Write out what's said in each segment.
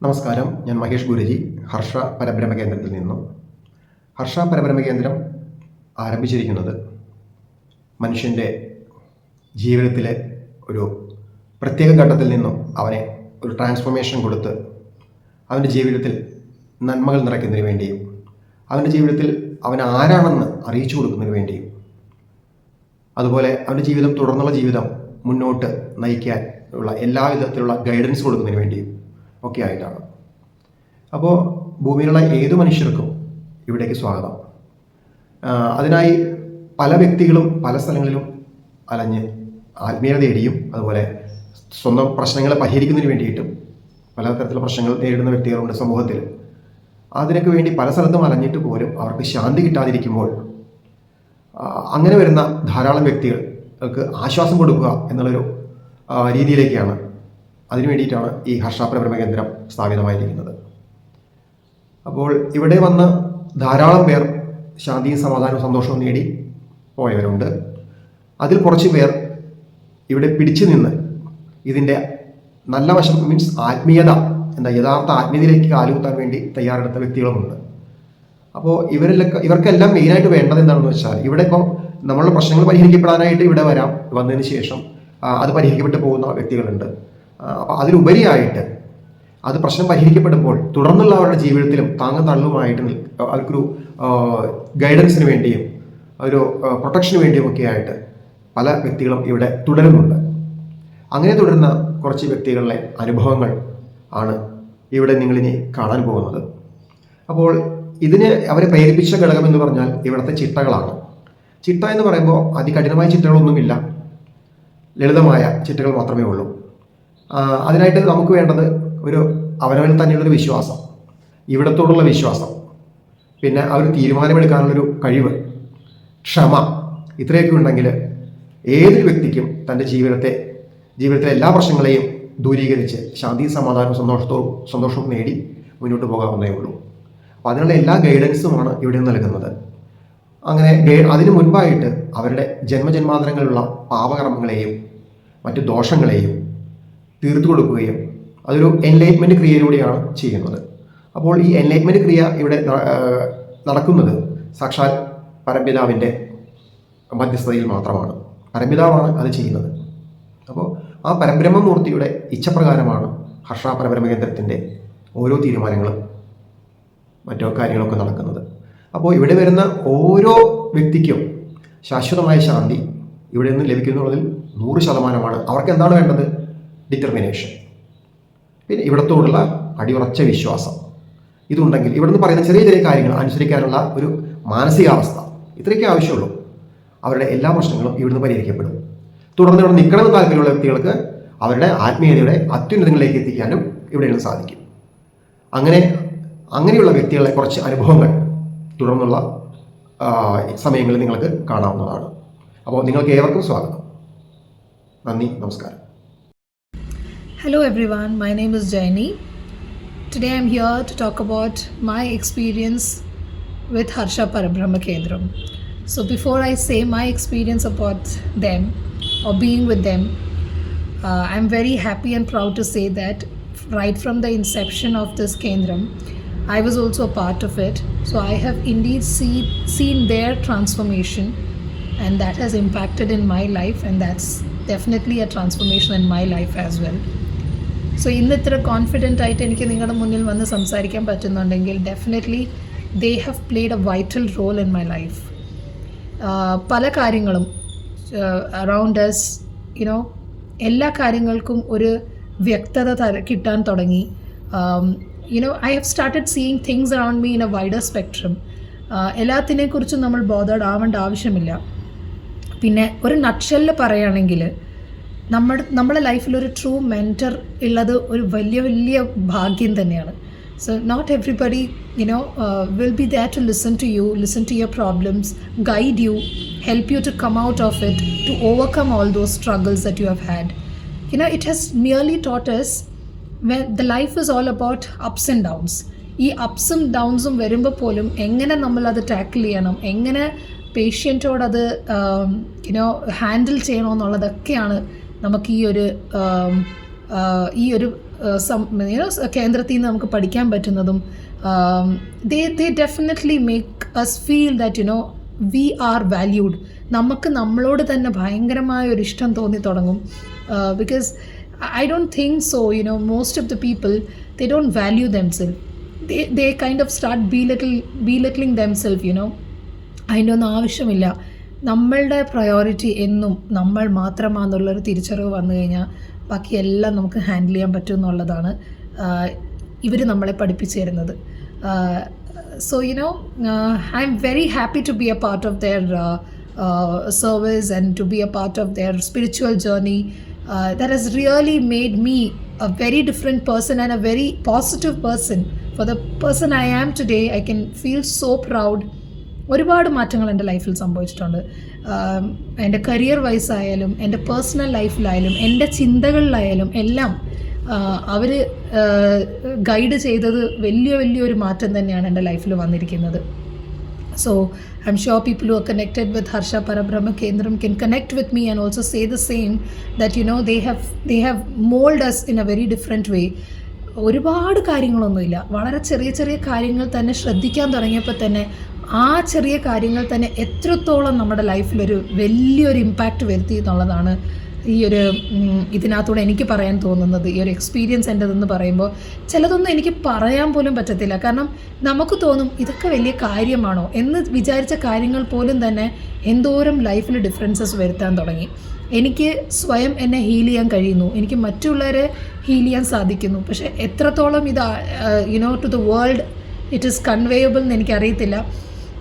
നമസ്കാരം. ഞാൻ മഹേഷ് ഗുരുജി ഹർഷ പരബ്രഹ്മ കേന്ദ്രത്തിൽ നിന്നും. ഹർഷ പരബ്രഹ്മ കേന്ദ്രം ആരംഭിച്ചിരിക്കുന്നത് മനുഷ്യന്റെ ജീവിതത്തിലെ ഒരു പ്രത്യേക ഘട്ടത്തിൽ നിന്നും അവനെ ഒരു ട്രാൻസ്ഫോർമേഷൻ കൊടുത്ത് അവന്റെ ജീവിതത്തിൽ നന്മകൾ നിറയ്ക്കുന്നതിന് വേണ്ടിയും അവന്റെ ജീവിതത്തിൽ അവൻ ആരാണെന്ന് അറിയിച്ചു കൊടുക്കുന്നതിന് വേണ്ടിയും അതുപോലെ അവന്റെ ജീവിതം തുടർന്നുള്ള ജീവിതം മുന്നോട്ട് നയിക്കാൻ ഉള്ള എല്ലാ വിധത്തിലുള്ള ഗൈഡൻസ് കൊടുക്കുന്നതിന് വേണ്ടിയും ഒക്കെ ആയിട്ടാണ്. അപ്പോൾ ഭൂമിയിലുള്ള ഏതു മനുഷ്യർക്കും ഇവിടേക്ക് സ്വാഗതം. അതിനായി പല വ്യക്തികളും പല സ്ഥലങ്ങളിലും അലഞ്ഞ് ആത്മീയത തേടിയും അതുപോലെ സ്വന്തം പ്രശ്നങ്ങളെ പരിഹരിക്കുന്നതിന് വേണ്ടിയിട്ടും പല തരത്തിലുള്ള പ്രശ്നങ്ങൾ നേരിടുന്ന വ്യക്തികളുണ്ട് സമൂഹത്തിൽ. അതിനൊക്കെ വേണ്ടി പല സ്ഥലത്തും അലഞ്ഞിട്ട് പോലും അവർക്ക് ശാന്തി കിട്ടാതിരിക്കുമ്പോൾ അങ്ങനെ വരുന്ന ധാരാളം വ്യക്തികൾക്ക് ആശ്വാസം കൊടുക്കുക എന്നുള്ളൊരു രീതിയിലേക്കാണ് അതിനു വേണ്ടിയിട്ടാണ് ഈ ഹർഷാപ്രഭ്രമ കേന്ദ്രം സ്ഥാപിതമായിരിക്കുന്നത്. അപ്പോൾ ഇവിടെ വന്ന് ധാരാളം പേർ ശാന്തിയും സമാധാനവും സന്തോഷവും നേടി പോയവരുണ്ട്. അതിൽ കുറച്ച് പേർ ഇവിടെ പിടിച്ചു നിന്ന് ഇതിന്റെ നല്ല വശം മീൻസ് ആത്മീയത എന്താ യഥാർത്ഥ ആത്മീയതയിലേക്ക് കാലുകുത്താൻ വേണ്ടി തയ്യാറെടുത്ത വ്യക്തികളുമുണ്ട്. അപ്പോൾ ഇവരിലൊക്കെ ഇവർക്കെല്ലാം മെയിനായിട്ട് വേണ്ടത് എന്താണെന്ന് വെച്ചാൽ ഇവിടെ ഇപ്പോൾ നമ്മളുടെ പ്രശ്നങ്ങൾ പരിഹരിക്കപ്പെടാനായിട്ട് ഇവിടെ വരാം. വന്നതിന് ശേഷം അത് പരിഹരിക്കപ്പെട്ടു പോകുന്ന വ്യക്തികളുണ്ട്. അതിലുപരിയായിട്ട് അത് പ്രശ്നം പരിഹരിക്കപ്പെടുമ്പോൾ തുടർന്നുള്ള അവരുടെ ജീവിതത്തിലും താങ്ങും തള്ളുമായിട്ട് അവർക്കൊരു ഗൈഡൻസിന് വേണ്ടിയും ഒരു പ്രൊട്ടക്ഷന് വേണ്ടിയും ഒക്കെ ആയിട്ട് പല വ്യക്തികളും ഇവിടെ തുടരുന്നുണ്ട്. അങ്ങനെ തുടരുന്ന കുറച്ച് വ്യക്തികളുടെ അനുഭവങ്ങൾ ആണ് ഇവിടെ നിങ്ങളിനി കാണാൻ പോകുന്നത്. അപ്പോൾ ഇതിന് അവരെ പ്രേരിപ്പിച്ച ഘടകം എന്ന് പറഞ്ഞാൽ ഇവിടുത്തെ ചിട്ടകളാണ്. ചിട്ട എന്ന് പറയുമ്പോൾ അതികഠിനമായ ചിട്ടകളൊന്നുമില്ല. ലളിതമായ ചിട്ടകൾ മാത്രമേ ഉള്ളൂ. അതിനായിട്ട് നമുക്ക് വേണ്ടത് ഒരു അവനവൻ തന്നെയുള്ളൊരു വിശ്വാസം ഇവിടത്തോടുള്ള വിശ്വാസം പിന്നെ ആ ഒരു തീരുമാനമെടുക്കാനുള്ളൊരു കഴിവ് ക്ഷമ ഇത്രയൊക്കെ ഉണ്ടെങ്കിൽ ഏതൊരു വ്യക്തിക്കും തന്റെ ജീവിതത്തെ ജീവിതത്തിലെ എല്ലാ പ്രശ്നങ്ങളെയും ദൂരീകരിച്ച് ശാന്തി സമാധാനവും സന്തോഷത്തോടും സന്തോഷവും നേടി മുന്നോട്ട് പോകാവുന്നേ ഉള്ളൂ. അപ്പോൾ അതിനുള്ള എല്ലാ ഗൈഡൻസുമാണ് ഇവിടെ നൽകുന്നത്. അങ്ങനെ അതിനു മുൻപായിട്ട് അവരുടെ ജന്മജന്മാന്തരങ്ങളിലുള്ള പാപകർമ്മങ്ങളെയും മറ്റു ദോഷങ്ങളെയും തീർത്തു കൊടുക്കുകയും അതൊരു എൻലൈറ്റ്മെന്റ് ക്രിയയിലൂടെയാണ് ചെയ്യുന്നത്. അപ്പോൾ ഈ എൻലൈറ്റ്മെന്റ് ക്രിയ ഇവിടെ നടക്കുന്നത് സാക്ഷാൽ പരമ്പിതാവിന്റെ മധ്യസ്ഥതയിൽ മാത്രമാണ്. പരമ്പിതാവാണ് അത് ചെയ്യുന്നത്. അപ്പോൾ ആ പരബ്രഹ്മമൂർത്തിയുടെ ഇച്ഛപ്രകാരമാണ് ഹർഷ പരബ്രഹ്മകേന്ദ്രത്തിന്റെ ഓരോ തീരുമാനങ്ങളും മറ്റോ കാര്യങ്ങളൊക്കെ നടക്കുന്നത്. അപ്പോൾ ഇവിടെ വരുന്ന ഓരോ വ്യക്തിക്കും ശാശ്വതമായ ശാന്തി ഇവിടെ നിന്ന് ലഭിക്കുന്നുള്ളതിൽ നൂറ് ശതമാനമാണ്. അവർക്ക് എന്താണ് വേണ്ടത്? ഡിറ്റർമിനേഷൻ പിന്നെ ഇവിടത്തോടുള്ള അടിയുറച്ച വിശ്വാസം. ഇതുണ്ടെങ്കിൽ ഇവിടുന്ന് പറയുന്ന ചെറിയ ചെറിയ കാര്യങ്ങൾ അനുസരിക്കാനുള്ള ഒരു മാനസികാവസ്ഥ. ഇത്രയൊക്കെ ആവശ്യമുള്ളൂ. അവരുടെ എല്ലാ പ്രശ്നങ്ങളും ഇവിടുന്ന് പരിഹരിക്കപ്പെടും. തുടർന്ന് ഇവിടെ നിൽക്കണമെന്ന് താല്പര്യമുള്ള വ്യക്തികൾക്ക് അവരുടെ ആത്മീയതയുടെ അത്യുന്നതങ്ങളിലേക്ക് എത്തിക്കാനും ഇവിടെ നിന്ന് സാധിക്കും. അങ്ങനെ അങ്ങനെയുള്ള വ്യക്തികളെ കുറച്ച് അനുഭവങ്ങൾ തുടർന്നുള്ള സമയങ്ങളിൽ നിങ്ങൾക്ക് കാണാവുന്നതാണ്. അപ്പോൾ നിങ്ങൾക്ക് ഏവർക്കും സ്വാഗതം. നന്ദി നമസ്കാരം. Hello everyone, my name is Jaini. Today I'm here to talk about my experience with Harsha Parabrahma Kendram. So before I say my experience about them or being with them, uh, I'm very happy and proud to say that right from the inception of this Kendram, I was also a part of it. So I have indeed see, seen their transformation and that has impacted in my life and that's definitely a transformation in my life as well. So ഇന്ന് ഇത്ര confident ആയിട്ട് എനിക്ക് നിങ്ങളുടെ മുന്നിൽ വന്ന് സംസാരിക്കാൻ പറ്റുന്നുണ്ടെങ്കിൽ definitely they have played a vital role in my life പല കാര്യങ്ങളും അറൗണ്ട് എസ് യുനോ എല്ലാ കാര്യങ്ങൾക്കും ഒരു വ്യക്തത തര കിട്ടാൻ തുടങ്ങി. You know I have started seeing things around me in a wider spectrum എല്ലാത്തിനെക്കുറിച്ചും നമ്മൾ ബോധേഡ് ആവേണ്ട ആവശ്യമില്ല. പിന്നെ ഒരു നക്ഷലിൽ പറയുകയാണെങ്കിൽ നമ്മുടെ നമ്മുടെ ലൈഫിൽ ഒരു ട്രൂ മെന്റർ ഉള്ളത് ഒരു വലിയ വലിയ ഭാഗ്യം തന്നെയാണ്. So not everybody you know will be that to listen to you listen to your problems guide you help you to come out of it to overcome all those struggles that you have had you know it has merely touched when the life is all about ups and downs. ഈ അപ്സും ഡൗൺസും വരുമ്പോൾ പോലും എങ്ങനെ നമ്മൾ അത് tackle ചെയ്യണം എങ്ങനെ പേഷ്യന്റോടത് you know handle ചെയ്യണമെന്നുള്ളതൊക്കെയാണ് നമുക്ക് ഈ ഒരു ഈ ഒരു കേന്ദ്രത്തിൽ നിന്ന് നമുക്ക് പഠിക്കാൻ പറ്റുന്നതും they they definitely make us feel that you know we are valued നമുക്ക് നമ്മളോട് തന്നെ ഭയങ്കരമായ ഒരു ഇഷ്ടം തോന്നി തുടങ്ങും. Because I don't think so you know most of the people they don't value themselves of start kind of be belittle, belittling self you know അതിന്റെ ഒന്നും ആവശ്യമില്ല. നമ്മളുടെ പ്രയോറിറ്റി എന്നും നമ്മൾ മാത്രമാണെന്നുള്ളൊരു തിരിച്ചറിവ് വന്നു കഴിഞ്ഞാൽ ബാക്കി എല്ലാം നമുക്ക് ഹാൻഡിൽ ചെയ്യാൻ പറ്റും എന്നുള്ളതാണ് ഇവർ നമ്മളെ പഠിപ്പിച്ചു തരുന്നത് so you know I'm very happy to be a part of their service and to be a part of their spiritual journey that has really made me a very different person and a very positive person. For the person I am today, I can feel so proud. ഒരുപാട് മാറ്റങ്ങൾ എന്റെ ലൈഫിൽ സംഭവിച്ചിട്ടുണ്ട്. എന്റെ career wise ആയാലും എന്റെ personal ലൈഫിലായാലും എന്റെ ചിന്തകളിലായാലും എല്ലാം അവർ ഗൈഡ് ചെയ്തത് വലിയ വലിയൊരു മാറ്റം തന്നെയാണ് എന്റെ ലൈഫിൽ വന്നിരിക്കുന്നത്. So I I'm sure people who are connected with Harsha Parabrahma Kendram can connect with me and also say the same that you know they have they have molded us in a very different way. ഒരുപാട് കാര്യങ്ങളൊന്നുമില്ല. വളരെ ചെറിയ ചെറിയ കാര്യങ്ങൾ തന്നെ ശ്രദ്ധിക്കാൻ തുടങ്ങിയപ്പോൾ തന്നെ ആ ചെറിയ കാര്യങ്ങൾ തന്നെ എത്രത്തോളം നമ്മുടെ ലൈഫിലൊരു വലിയൊരു ഇമ്പാക്റ്റ് വരുത്തി എന്നുള്ളതാണ് ഈ ഒരു ഇതിനകത്തൂടെ എനിക്ക് പറയാൻ തോന്നുന്നത്. ഈ ഒരു എക്സ്പീരിയൻസ് എന്റെതെന്ന് പറയുമ്പോൾ ചിലതൊന്നും എനിക്ക് പറയാൻ പോലും പറ്റത്തില്ല. കാരണം നമുക്ക് തോന്നും ഇതൊക്കെ വലിയ കാര്യമാണോ എന്ന് വിചാരിച്ച കാര്യങ്ങൾ പോലും തന്നെ എന്തോരം ലൈഫിൽ ഡിഫറൻസസ് വരുത്താൻ തുടങ്ങി. എനിക്ക് സ്വയം എന്നെ ഹീൽ ചെയ്യാൻ കഴിയുന്നു. എനിക്ക് മറ്റുള്ളവരെ ഹീൽ ചെയ്യാൻ സാധിക്കുന്നു. പക്ഷേ എത്രത്തോളം ഇത് you know to the world it is conveyable എന്ന് എനിക്കറിയത്തില്ല.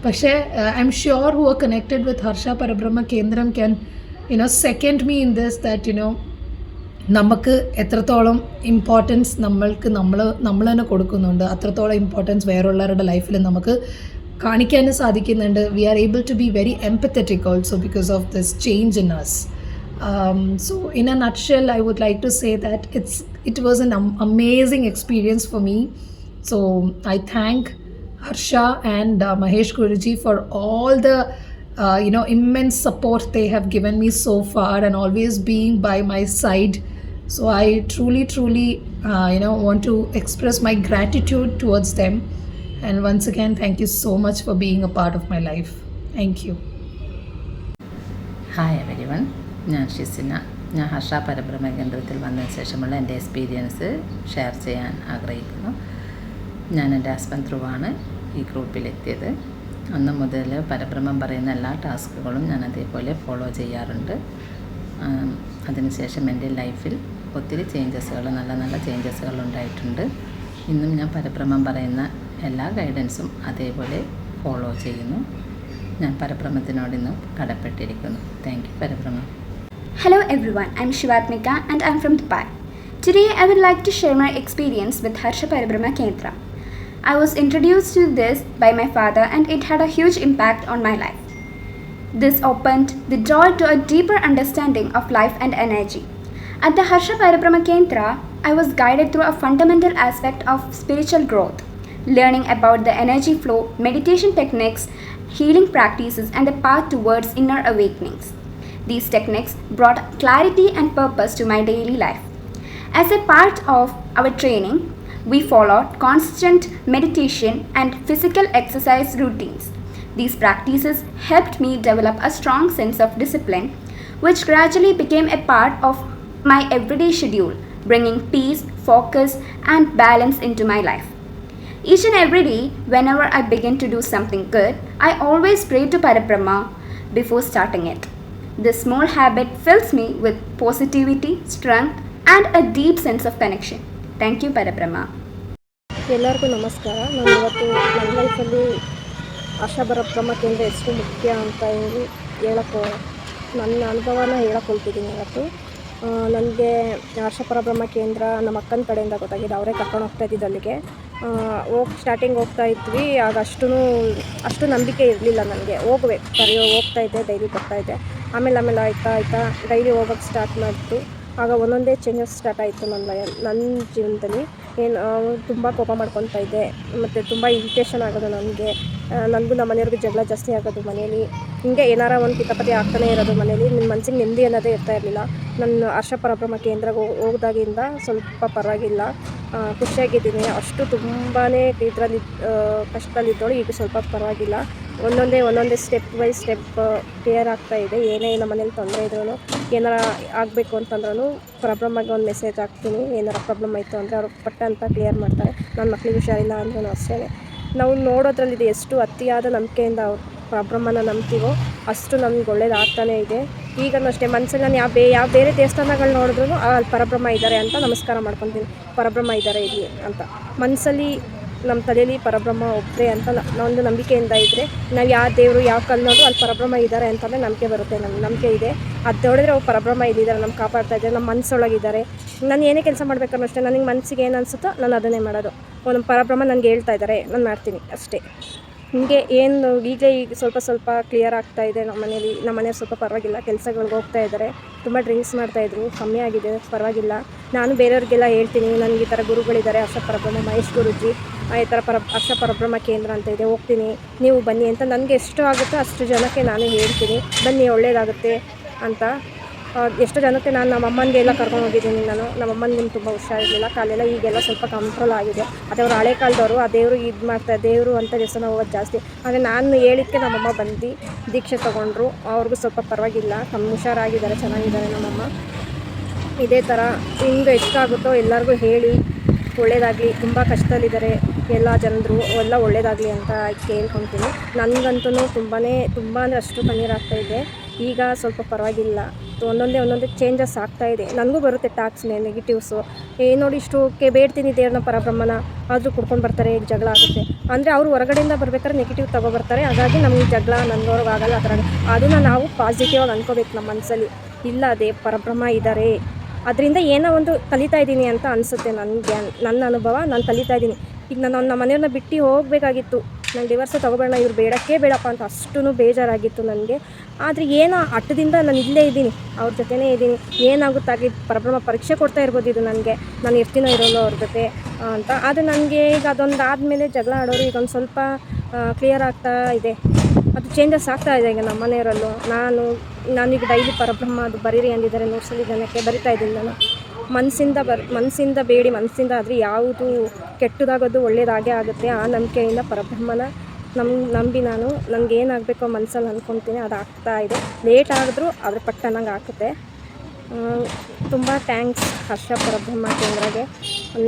പക്ഷേ I'm sure who are connected with Harsha Parabrahma Kendram can you know second me in this that you know നമുക്ക് എത്രത്തോളം ഇമ്പോർട്ടൻസ് നമ്മൾക്ക് നമ്മൾ നമ്മൾ തന്നെ കൊടുക്കുന്നുണ്ട് അത്രത്തോളം ഇമ്പോർട്ടൻസ് വേറുള്ളവരുടെ ലൈഫിൽ നമുക്ക് കാണിക്കാനും സാധിക്കുന്നുണ്ട് we are able to be very empathetic also because of this change in us so in a nutshell I would like to say that it's it was an amazing experience for me So I thank Harsha and uh, Mahesh Guruji for all the uh, you know immense support they have given me so far and always being by my side. So I truly, truly uh, you know want to express my gratitude towards them. And once again, thank you so much for being a part of my life. Thank you. Hi everyone ഞാൻ ഷിസിന ഞാൻ ഹർഷ പരബ്രഹ്മ കേന്ദ്രത്തിൽ വന്നതിന് ശേഷമുള്ള എന്റെ experience share ചെയ്യാൻ ആഗ്രഹിക്കുന്നു ഞാൻ എന്റെ ഹസ്ബൻഡ് ത്രൂവാണ് ഈ ഗ്രൂപ്പിലെത്തിയത് അന്ന് മുതൽ പരബ്രഹ്മം പറയുന്ന എല്ലാ ടാസ്കുകളും ഞാൻ അതേപോലെ ഫോളോ ചെയ്യാറുണ്ട് അതിനുശേഷം എന്റെ ലൈഫിൽ ഒത്തിരി ചേഞ്ചസുകൾ നല്ല നല്ല ചേഞ്ചസുകൾ ഉണ്ടായിട്ടുണ്ട്. ഇന്നും ഞാൻ പരബ്രഹ്മം പറയുന്ന എല്ലാ ഗൈഡൻസും അതേപോലെ ഫോളോ ചെയ്യുന്നു. ഞാൻ പരബ്രഹ്മത്തിനോട് ഇന്നും കടപ്പെട്ടിരിക്കുന്നു. Thank you Parabrahmam. I'm Sivathmika and I'm from Dubai today I would like to share my experience with Harsha Parabrahma Kendra. I was introduced to this by my father and it had a huge impact on my life. This opened the door to a deeper understanding of life and energy. At the Harsha Parabrahma Kendra, I was guided through a fundamental aspect of spiritual growth, learning about the energy flow, meditation techniques, healing practices, and the path towards inner awakenings. These techniques brought clarity and purpose to my daily life. As a part of our training, we followed constant meditation and physical exercise routines. These practices helped me develop a strong sense of discipline, which gradually became a part of my everyday schedule, bringing peace, focus, and balance into my life. Each and every day, whenever I begin to do something good, I always pray to Parabrahma before starting it. This small habit fills me with positivity, strength, and a deep sense of connection. Thank you Parabrahma. ಎಲ್ಲರಿಗೂ ನಮಸ್ಕಾರ. ನಾನು ಇವತ್ತು ನನ್ನ ಲೈಫಲ್ಲಿ ಆಶಾ ಪರಬ್ರಹ್ಮ ಕೇಂದ್ರ ಎಷ್ಟು ಮುಖ್ಯ ಅಂತ ಹೇಳಿ ಹೇಳಕ್ಕೆ ನನ್ನ ಅನುಭವನ ಹೇಳಕ್ಕೆ ಹೊಲ್ತಿದ್ದೀನಿ ಇವತ್ತು ನನಗೆ ಆಶಾ ಪರಬ್ರಹ್ಮ ಕೇಂದ್ರ ನಮ್ಮ ಅಕ್ಕನ ಕಡೆಯಿಂದ ಗೊತ್ತಾಗಿದೆ. ಅವರೇ ಕರ್ಕೊಂಡು ಹೋಗ್ತಾ ಇದ್ದಿದ್ದು ಅಲ್ಲಿಗೆ. ಹೋಗಿ ಸ್ಟಾರ್ಟಿಂಗ್ ಹೋಗ್ತಾ ಇದ್ವಿ. ಆಗ ಅಷ್ಟು ಅಷ್ಟು ನಂಬಿಕೆ ಇರಲಿಲ್ಲ ನನಗೆ. ಹೋಗ್ಬೇಕು. ಸರಿ ಹೋಗ್ತಾ ಇದ್ದೆ ಡೈಲಿ ಬರ್ತಾ ಇದ್ದೆ. ಆಮೇಲೆ ಆಮೇಲೆ ಆಯ್ತಾ ಆಯ್ತಾ ಡೈಲಿ ಹೋಗೋಕ್ಕೆ ಸ್ಟಾರ್ಟ್ ಮಾಡಿತು. ಆಗ ಒಂದೊಂದೇ ಚೇಂಜಸ್ ಸ್ಟಾರ್ಟ್ ಆಯಿತು ನನ್ನ ನನ್ನ ಜೀವನದಲ್ಲಿ. ಏನು ತುಂಬ ಕೋಪ ಮಾಡ್ಕೊತಾ ಇದ್ದೆ. ಮತ್ತು ತುಂಬ ಇರಿಟೇಷನ್ ಆಗೋದು ನನಗೆ. ನನಗೂ ನಮ್ಮ ಮನೆಯವ್ರಿಗೂ ಜಗಳ ಜಾಸ್ತಿ ಆಗೋದು ಮನೇಲಿ. ಹಿಂಗೆ ಏನಾರ ಒಂದು ಕಿತಾಪತಿ ಆಗ್ತಾನೆ ಇರೋದು ಮನೇಲಿ. ನಿಮ್ಮ ಮನಸ್ಸಿಗೆ ನೆಮ್ಮದಿ ಅನ್ನೋದೇ ಇರ್ತಾ ಇರಲಿಲ್ಲ. ನನ್ನ ಹರ್ಷ ಪರಬ್ರಹ್ಮ ಕೇಂದ್ರಕ್ಕೆ ಹೋಗ್ದಾಗಿಂದ ಸ್ವಲ್ಪ ಪರವಾಗಿಲ್ಲ. ಖುಷಿಯಾಗಿದ್ದೀನಿ. ಅಷ್ಟು ತುಂಬಾ ಇದರಲ್ಲಿ ಕಷ್ಟದಲ್ಲಿದ್ದವಳು ಈಗ ಸ್ವಲ್ಪ ಪರವಾಗಿಲ್ಲ. ಒಂದೊಂದೇ ಒಂದೊಂದೇ ಸ್ಟೆಪ್ ಬೈ ಸ್ಟೆಪ್ ಕ್ಲಿಯರ್ ಆಗ್ತಾ ಇದೆ. ಏನೇ ನಮ್ಮ ಮನೇಲಿ ತೊಂದರೆ ಇದ್ರೂ ಏನಾರ ಆಗಬೇಕು ಅಂತಂದ್ರೂ ಆಗಿ ಒಂದು ಮೆಸೇಜ್ ಹಾಕ್ತೀನಿ. ಏನಾರ ಪ್ರಾಬ್ಲಮ್ ಆಯಿತು ಅಂದರೆ ಅವರು ಪಟ್ಟ ಅಂತ ಕ್ಲಿಯರ್ ಮಾಡ್ತಾರೆ. ನನ್ನ ಮಕ್ಳಿಗೆ ಹುಷಾರಿಲ್ಲ ಅಂದ್ರೂ ಅಷ್ಟೇ. ನಾವು ನೋಡೋದ್ರಲ್ಲಿದೆ ಎಷ್ಟು ಅತಿಯಾದ ನಂಬಿಕೆಯಿಂದ ಅವ್ರು ಪ್ರಾಬ್ಲಮನ್ನು ನಂಬ್ತೀವೋ ಅಷ್ಟು ನಮ್ಗೆ ಒಳ್ಳೇದಾಗ್ತಾನೇ ಇದೆ. ಈಗಲೂ ಅಷ್ಟೇ ಮನಸ್ಸಲ್ಲಿ ನಾನು ಯಾವ ಬೇ, ಯಾವ ಬೇರೆ ದೇವಸ್ಥಾನಗಳು ನೋಡಿದ್ರು ಅಲ್ಲಿ ಪರಬ್ರಹ್ಮ ಇದ್ದಾರೆ ಅಂತ ನಮಸ್ಕಾರ ಮಾಡ್ಕೊತೀನಿ. ಪರಬ್ರಹ್ಮ ಇದ್ದಾರೆ ಇಲ್ಲಿ ಅಂತ. ಮನಸ್ಸಲ್ಲಿ ನಮ್ಮ ತಲೆಯಲ್ಲಿ ಪರಬ್ರಹ್ಮ ಒಬ್ಬರೇ ಅಂತ ಒಂದು ನಂಬಿಕೆಯಿಂದ ಇದ್ದರೆ ನಾವು ಯಾವ ದೇವರು ಯಾವ ಕಲ್ಲು ನೋಡು ಅಲ್ಲಿ ಪರಬ್ರಹ್ಮ ಇದ್ದಾರೆ ಅಂತಂದರೆ ನಂಬಿಕೆ ಬರುತ್ತೆ ನಮ್ಮ ನಂಬಿಕೆ ಇದೆ. ಅದು ನೋಡಿದ್ರೆ ಅವ್ರು ಪರಬ್ರಹ್ಮ ಇಲ್ಲಿದ್ದಾರೆ ನಮ್ಮ ಕಾಪಾಡ್ತಾ ಇದ್ದಾರೆ ನಮ್ಮ ಮನಸ್ಸೊಳಗಿದ್ದಾರೆ ನಾನು ಏನೇ ಕೆಲಸ ಮಾಡ್ಬೇಕಾದ್ರೂ ಅಷ್ಟೇ, ನನಗೆ ಮನಸ್ಸಿಗೆ ಏನು ಅನಿಸುತ್ತೋ ನಾನು ಅದನ್ನೇ ಮಾಡೋದು. ಒಂದು ಪರಬ್ರಹ್ಮ ನನಗೆ ಹೇಳ್ತಾ ಇದ್ದಾರೆ ನಾನು ಮಾಡ್ತೀನಿ ಅಷ್ಟೇ. ಹೀಗೆ ಏನು ಈಗ ಈಗ ಸ್ವಲ್ಪ ಸ್ವಲ್ಪ ಕ್ಲಿಯರ್ ಆಗ್ತಾ ಇದೆ ನಮ್ಮ ಮನೇಲಿ, ನಮ್ಮ ಮನೆಯವ್ರು ಸ್ವಲ್ಪ ಪರವಾಗಿಲ್ಲ, ಕೆಲಸಗಳಿಗೆ ಹೋಗ್ತಾ ಇದ್ದಾರೆ ತುಂಬ ಡ್ರಿಂಕ್ಸ್ ಮಾಡ್ತಾಯಿದ್ರು ಕಮ್ಮಿ ಆಗಿದೆ, ಪರವಾಗಿಲ್ಲ. ನಾನು ಬೇರೆಯವ್ರಿಗೆಲ್ಲ ಹೇಳ್ತೀನಿ, ನನಗೆ ಈ ಥರ ಗುರುಗಳಿದ್ದಾರೆ ಅಸ ಪರಬ್ರಹ್ಮ, ಮಹೇಶ್ ಗುರುಜಿ. ಈ ಥರ ಪರ ಅಕ್ಷ ಪರಬ್ರಹ್ಮ ಕೇಂದ್ರ ಅಂತ ಇದೆ, ಹೋಗ್ತೀನಿ. ನೀವು ಬನ್ನಿ ಅಂತ ನನಗೆ ಎಷ್ಟು ಆಗುತ್ತೋ, ಅಷ್ಟು ಜನಕ್ಕೆ ನಾನು ಹೇಳ್ತೀನಿ. ಬನ್ನಿ, ಒಳ್ಳೇದಾಗುತ್ತೆ ಅಂತ. ಎಷ್ಟು ಜನಕ್ಕೆ ನಾನು ನಮ್ಮ ಅಮ್ಮನಿಗೆಲ್ಲ ಕರ್ಕೊಂಡು ಹೋಗಿದ್ದೀನಿ ನಾನು. ನಮ್ಮ ಅಮ್ಮನಿಗೆ ತುಂಬ ಹುಷಾರಿರಲಿಲ್ಲ. ಕಾಲೆಲ್ಲ ಈಗೆಲ್ಲ ಸ್ವಲ್ಪ ಕಂಟ್ರೋಲ್ ಆಗಿದೆ. ಅದೇ ಅವರು ಹಳೆ ಕಾಲದವರು, ಆ ದೇವರು ಇದು ಮಾಡ್ತಾರೆ ದೇವರು ಅಂತ ದೇವಸ್ಥಾನ ಹೋಗೋದು ಜಾಸ್ತಿ. ಹಾಗೆ ನಾನು ಹೇಳಿದ್ದಕ್ಕೆ ನಮ್ಮಮ್ಮ ಬಂದು ದೀಕ್ಷೆ ತೊಗೊಂಡ್ರು. ಅವ್ರಿಗೂ ಸ್ವಲ್ಪ ಪರವಾಗಿಲ್ಲ. ತಮ್ಮ ಹುಷಾರಾಗಿದ್ದಾರೆ, ಚೆನ್ನಾಗಿದ್ದಾರೆ ನಮ್ಮಮ್ಮ ಇದೇ ಥರ ಹಿಂಗೆ ಎಷ್ಟಾಗುತ್ತೋ ಎಲ್ಲರಿಗೂ ಹೇಳಿ. ಒಳ್ಳೆಯದಾಗಲಿ ತುಂಬ ಕಷ್ಟದಲ್ಲಿದ್ದಾರೆ. ಎಲ್ಲ ಜನರು ಎಲ್ಲ ಒಳ್ಳೆಯದಾಗಲಿ ಅಂತ ಕೇಳ್ಕೊತೀನಿ. ನನಗಂತೂ ತುಂಬಾ ತುಂಬ ಅಂದರೆ ಅಷ್ಟು ಕಣ್ಣೀರು ಆಗ್ತಾ ಇದೆ. ಈಗ ಸ್ವಲ್ಪ ಪರವಾಗಿಲ್ಲ. ಒಂದೊಂದೇ ಒಂದೊಂದೇ ಚೇಂಜಸ್ ಇದೆ. ನನಗೂ ಬರುತ್ತೆ ಟಾಕ್ಸ್ ನೆಗೆಟಿವ್ಸು ಏ, ನೋಡಿ ಇಷ್ಟು ಕೆ ಬೇಡ್ತೀನಿ ದೇವ್ರನ್ನ ಪರಬ್ರಹ್ಮನ. ಆದರೂ ಕುಡ್ಕೊಂಡು ಬರ್ತಾರೆ, ಈಗ ಜಗಳ ಆಗುತ್ತೆ. ಅಂದರೆ ಅವರು ಹೊರಗಡೆಯಿಂದ ಬರ್ಬೇಕಾದ್ರೆ ನೆಗೆಟಿವ್ ತಗೊಬರ್ತಾರೆ ಹಾಗಾಗಿ ನಮಗೆ ಜಗಳ ನನ್ನವ್ರಿಗೆ ಆಗಲ್ಲ ಆ ಥರ. ಅದನ್ನು ನಾವು ಪಾಸಿಟಿವ್ ಆಗಿ ಅನ್ಕೋಬೇಕು ನಮ್ಮ ಮನಸ್ಸಲ್ಲಿ ಇಲ್ಲ, ಅದೇ ಪರಬ್ರಹ್ಮ ಇದ್ದಾರೆ ಅದರಿಂದ ಏನೋ ಒಂದು ಕಲಿತಾ ಇದ್ದೀನಿ ಅಂತ ಅನಿಸುತ್ತೆ ನನಗೆ, ನನ್ನ ಅನುಭವ. ನಾನು ಕಲಿತಾ ಇದ್ದೀನಿ. ಈಗ ನಾನು ನಮ್ಮ ಮನೆಯವ್ರನ್ನ ಬಿಟ್ಟು ಹೋಗಬೇಕಾಗಿತ್ತು. ನಾನು ಡಿವರ್ಸ ತೊಗೊಬೇಡ, ಇವ್ರು ಬೇಡಕ್ಕೆ ಬೇಡಪ್ಪ ಅಂತ ಅಷ್ಟು ಬೇಜಾರಾಗಿತ್ತು ನನಗೆ. ಆದರೆ ಏನೋ ಅಟ್ಟದಿಂದ ನಾನು ಇಲ್ಲೇ ಇದ್ದೀನಿ, ಅವ್ರ ಜೊತೆನೇ ಇದ್ದೀನಿ. ಏನಾಗುತ್ತಾಗಿ? ಪರಬ್ರಹ್ಮ ಪರೀಕ್ಷೆ ಕೊಡ್ತಾ ಇರ್ಬೋದು ಇದು ನನಗೆ. ನಾನು ಇರ್ತೀನೋ ಇರೋಲ್ಲೋ ಅವ್ರ ಜೊತೆ ಅಂತ. ಆದರೆ ನನಗೆ ಈಗ ಅದೊಂದು ಆದಮೇಲೆ ಜಗಳ ಆಡೋರು ಈಗ ಒಂದು ಸ್ವಲ್ಪ ಕ್ಲಿಯರ್ ಆಗ್ತಾ ಇದೆ. ಅದು ಚೇಂಜಸ್ ಆಗ್ತಾ ಇದೆ ಈಗ ನಮ್ಮ ಮನೆಯವರಲ್ಲೂ. ನಾನು, ನಾನೀಗ ಡೈಲಿ ಪರಬ್ರಹ್ಮ ಅದು ಬರೀರಿ ಅಂದಿದ್ದಾರೆ ನೋಡ್ಸಲಿ ಸಲ ಜನಕ್ಕೆ ಬರಿತಾ ಇದ್ದೀನಿ ನಾನು. ಮನಸ್ಸಿಂದ ಬರ್, ಮನಸ್ಸಿಂದ ಬೇಡಿ, ಮನಸ್ಸಿಂದ ಆದರೆ ಯಾವುದು ಕೆಟ್ಟದಾಗೋದು ಒಳ್ಳೆಯದಾಗೇ ಆಗುತ್ತೆ. ಆ ನಂಬಿಕೆಯಿಂದ ಪರಬ್ರಹ್ಮನ ನಮ್ಮ ನಂಬಿ ನಾನು ನನಗೆ ಏನಾಗಬೇಕೋ ಮನಸ್ಸಲ್ಲಿ ಅಂದ್ಕೊತೀನಿ ಅದು ಆಗ್ತಾ ಇದೆ. ಲೇಟ್ ಆದರೂ ಅದ್ರ ಪಟ್ಟ ನಂಗೆ ಆಗುತ್ತೆ. ತುಂಬ ಥ್ಯಾಂಕ್ಸ್ ಹರ್ಷ ಪರಬ್ರಹ್ಮ ಕೇಂದ್ರಗೆ.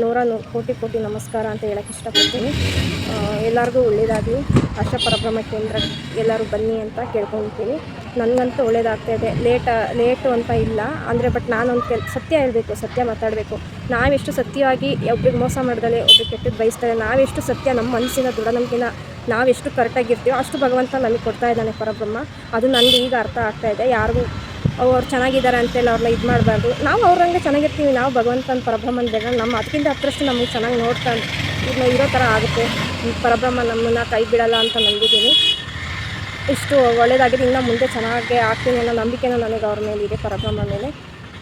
ನೂರ ನೂರು ಕೋಟಿ ಕೋಟಿ ನಮಸ್ಕಾರ ಅಂತ ಹೇಳಕ್ಕೆ ಇಷ್ಟಪಡ್ತೀನಿ. ಎಲ್ಲರಿಗೂ ಒಳ್ಳೆಯದಾಗಲಿ ಹರ್ಷ ಪರಬ್ರಹ್ಮ ಕೇಂದ್ರ ಎಲ್ಲರೂ ಬನ್ನಿ ಅಂತ ಕೇಳ್ಕೊತೀನಿ. ನನಗಂತೂ ಒಳ್ಳೇದಾಗ್ತಾ ಇದೆ. ಲೇಟ, ಲೇಟು ಅಂತ ಇಲ್ಲ. ಅಂದರೆ ಬಟ್ ನಾನೊಂದು ಕೆಲ್, ಸತ್ಯ ಹೇಳಬೇಕು, ಸತ್ಯ ಮಾತಾಡಬೇಕು. ನಾವೆಷ್ಟು ಸತ್ಯವಾಗಿ ಒಬ್ರಿಗೆ ಮೋಸ ಮಾಡ್ದಲೆ ಒಬ್ರಿಗೆ ಕೆಟ್ಟದ್ದು ಬಯಸ್ತಾರೆ, ನಾವೆಷ್ಟು ಸತ್ಯ ನಮ್ಮ ಮನಸ್ಸಿನ ದೃಢನಂಬಿಕೆನ ನಾವೆಷ್ಟು ಕರೆಕ್ಟಾಗಿರ್ತೀವೋ ಅಷ್ಟು ಭಗವಂತ ನಮಗೆ ಕೊಡ್ತಾ ಇದ್ದಾನೆ ಪರಬ್ರಹ್ಮ. ಅದು ನನಗೆ ಈಗ ಅರ್ಥ ಆಗ್ತಾ ಇದೆ. ಯಾರಿಗೂ ಅವ್ರು ಚೆನ್ನಾಗಿದ್ದಾರೆ ಅಂತೇಳಿ ಅವ್ರನ್ನ ಇದು ಮಾಡಬಾರ್ದು. ನಾವು ಅವ್ರಂಗೆ ಚೆನ್ನಾಗಿರ್ತೀವಿ. ನಾವು ಭಗವಂತನ ಪರಬ್ರಹ್ಮನ ಬೇಡ ನಮ್ಮ ಅದಕ್ಕಿಂತ ಅದೃಷ್ಟು ನಮಗೆ ಚೆನ್ನಾಗಿ ನೋಡ್ತಾ ಇದನ್ನ ಇರೋ ಥರ ಆಗುತ್ತೆ. ಈ ಪರಬ್ರಹ್ಮ ನಮ್ಮನ್ನು ಕೈ ಬಿಡಲ್ಲ ಅಂತ ನಂಬಿದ್ದೀನಿ. ಇಷ್ಟು ಒಳ್ಳೆಯದಾಗಿದೆ ಇನ್ನು ಮುಂದೆ ಚೆನ್ನಾಗಿ ಆಗ್ತೀನಿ ಅನ್ನೋ ನಂಬಿಕೆನೂ ನನಗೆ ಅವ್ರ ಮೇಲೆ ಇದೆ, ಪರಬ್ರಹ್ಮ ಮೇಲೆ.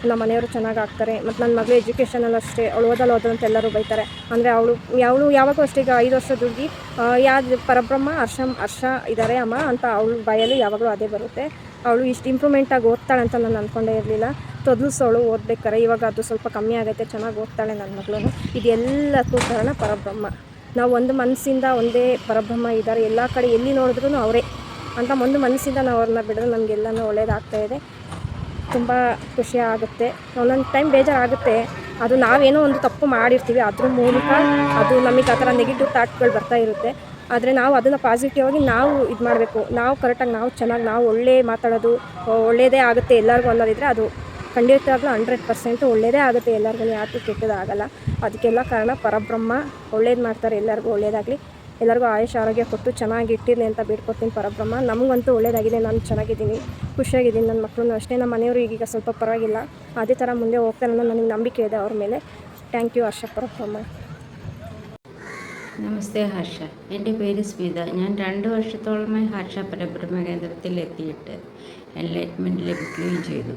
ನಮ್ಮ ಮನೆಯವರು ಚೆನ್ನಾಗಿ ಆಗ್ತಾರೆ ಮತ್ತು ನನ್ನ ಮಗಳು ಎಜುಕೇಷನಲ್ಲಿ ಅಷ್ಟೇ ಅವಳು ಓದಲ್ಲ ಅಂತ ಎಲ್ಲರೂ ಬೈತಾರೆ. ಅಂದರೆ ಅವಳು ಅವಳು ಯಾವಾಗೂ ಅಷ್ಟೇ ಈಗ ಐದು ವರ್ಷ ದುಡ್ಡಿ ಯಾವ್ದು ಪರಬ್ರಹ್ಮ, ಹರ್ಷ ಹರ್ಷ ಇದ್ದಾರೆ ಅಮ್ಮ ಅಂತ ಅವಳು ಬಯಲು ಯಾವಾಗಲೂ ಅದೇ ಬರುತ್ತೆ. ಅವಳು ಇಷ್ಟು ಇಂಪ್ರೂವ್ಮೆಂಟಾಗಿ ಓದ್ತಾಳೆ ಅಂತ ನಾನು ಅಂದ್ಕೊಂಡೇ ಇರಲಿಲ್ಲ. ತೊದಲಿಸೋಳು ಓದ್ಬೇಕಾರೆ, ಇವಾಗ ಅದು ಸ್ವಲ್ಪ ಕಮ್ಮಿ ಆಗುತ್ತೆ ಚೆನ್ನಾಗಿ ಓದ್ತಾಳೆ ನನ್ನ ಮಗಳು. ಇದೆಲ್ಲಕ್ಕೂ ಕಾರಣ ಪರಬ್ರಹ್ಮ. ನಾವು ಒಂದು ಮನಸ್ಸಿಂದ ಒಂದೇ ಪರಬ್ರಹ್ಮ ಇದ್ದಾರೆ ಎಲ್ಲ ಕಡೆ ಎಲ್ಲಿ ನೋಡಿದ್ರೂ ಅವರೇ. ಅಂತ ಒಂದು ಮನಸ್ಸಿಂದ ನಾವು ಅವ್ರನ್ನ ಬಿಡಿದ್ರೆ ನಮಗೆಲ್ಲನೂ ಒಳ್ಳೇದಾಗ್ತಾ ಇದೆ. ತುಂಬ ಖುಷಿ ಆಗುತ್ತೆ. ಒಂದೊಂದು ಟೈಮ್ ಬೇಜಾರಾಗುತ್ತೆ. ಅದು ನಾವೇನೋ ಒಂದು ತಪ್ಪು ಮಾಡಿರ್ತೀವಿ, ಅದ್ರ ಮೂಲಕ ಅದು ನಮಗೆ ಆ ಥರ ನೆಗೆಟಿವ್ ಥಾಟ್ಗಳು ಬರ್ತಾ ಇರುತ್ತೆ. ಆದರೆ ನಾವು ಅದನ್ನು ಪಾಸಿಟಿವ್ ಆಗಿ ನಾವು ಇದು ಮಾಡಬೇಕು. ನಾವು ಕರೆಕ್ಟಾಗಿ ನಾವು ಚೆನ್ನಾಗಿ, ನಾವು ಒಳ್ಳೆ ಮಾತಾಡೋದು ಒಳ್ಳೆಯದೇ ಆಗುತ್ತೆ ಎಲ್ಲರಿಗೂ ಅನ್ನೋದಿದ್ರೆ ಅದು ಖಂಡಿತವಾಗ್ಲೂ ಹಂಡ್ರೆಡ್ ಪರ್ಸೆಂಟ್ ಒಳ್ಳೆಯದೇ ಆಗುತ್ತೆ. ಎಲ್ಲರಿಗೂ ಯಾಕೆ ಕೆಟ್ಟದಾಗಲ್ಲ. ಅದಕ್ಕೆಲ್ಲ ಕಾರಣ ಪರಬ್ರಹ್ಮ ಒಳ್ಳೇದು ಮಾಡ್ತಾರೆ. ಎಲ್ಲರಿಗೂ ಒಳ್ಳೆಯದಾಗಲಿ ಎಲ್ಲರಿಗೂ ಆಯುಷ್ ಆರೋಗ್ಯ ಕೊಟ್ಟು ಚೆನ್ನಾಗಿ ಇಟ್ಟಿರಲಿ ಅಂತ ಬೇಡ್ಕೊತೀನಿ ಪರಬ್ರಹ್ಮ ನಮಗಂತೂ ಒಳ್ಳೇದಾಗಿದೆ ನಾನು ಚೆನ್ನಾಗಿದ್ದೀನಿ ಖುಷಿಯಾಗಿದ್ದೀನಿ ನನ್ನ ಮಕ್ಕಳು ಅಷ್ಟೇ ನಮ್ಮ ಮನೆಯವರು ಈಗೀಗ ಸ್ವಲ್ಪ ಪರವಾಗಿಲ್ಲ ಅದೇ ಥರ ಮುಂದೆ ಹೋಗ್ತಾರೆ ಅನ್ನೋ ನನಗೆ ನಂಬಿಕೆ ಇದೆ ಅವ್ರ ಮೇಲೆ ಥ್ಯಾಂಕ್ ಯು ಹರ್ಷ ಪರಬ್ರಹ್ಮ നമസ്തേ ഹർഷ എൻ്റെ പേര് സ്മിത ഞാൻ രണ്ട് വർഷത്തോളമായി ഹർഷ പരബ്രഹ്മ കേന്ദ്രത്തിൽ എത്തിയിട്ട് എൻലൈറ്റ്മെന്റ് ലഭിക്കുകയും ചെയ്തു.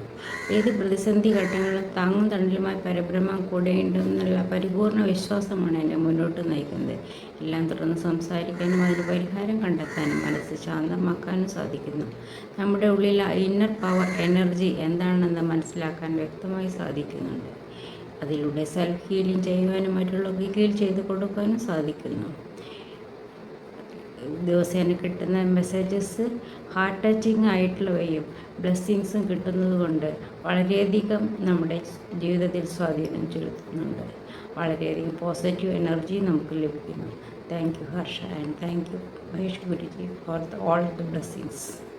ഏത് പ്രതിസന്ധി ഘട്ടങ്ങളിലും താങ്ങും തണലുമായി പരബ്രഹ്മം കൂടെയുണ്ടെന്നുള്ള പരിപൂർണ വിശ്വാസമാണ് എന്നെ മുന്നോട്ട് നയിക്കുന്നത്. എല്ലാം തുറന്ന് സംസാരിക്കാനും അതിന് പരിഹാരം കണ്ടെത്താനും മനസ്സ് ശാന്തമാക്കാനും സാധിക്കുന്നു. നമ്മുടെ ഉള്ളിൽ ഇന്നർ പവർ എനർജി എന്താണെന്ന് മനസ്സിലാക്കാൻ വ്യക്തമായി സാധിക്കുന്നുണ്ട്. അതിലൂടെ സെൽഫ് ഹീലിംഗ് ചെയ്യുവാനും മറ്റുള്ളവർക്ക് ഹീൽ ചെയ്ത് കൊടുക്കാനും സാധിക്കുന്നു. ദിവസേന കിട്ടുന്ന മെസ്സേജസ് ഹാർട്ട് ടച്ചിങ് ആയിട്ടുള്ളവയും ബ്ലെസ്സിങ്സും കിട്ടുന്നത് കൊണ്ട് വളരെയധികം നമ്മുടെ ജീവിതത്തിൽ സ്വാധീനം ചെലുത്തുന്നുണ്ട്. വളരെയധികം പോസിറ്റീവ് എനർജി നമുക്ക് ലഭിക്കുന്നു. Thank you Harsha and thank you Mahesh Guruji for the all the blessings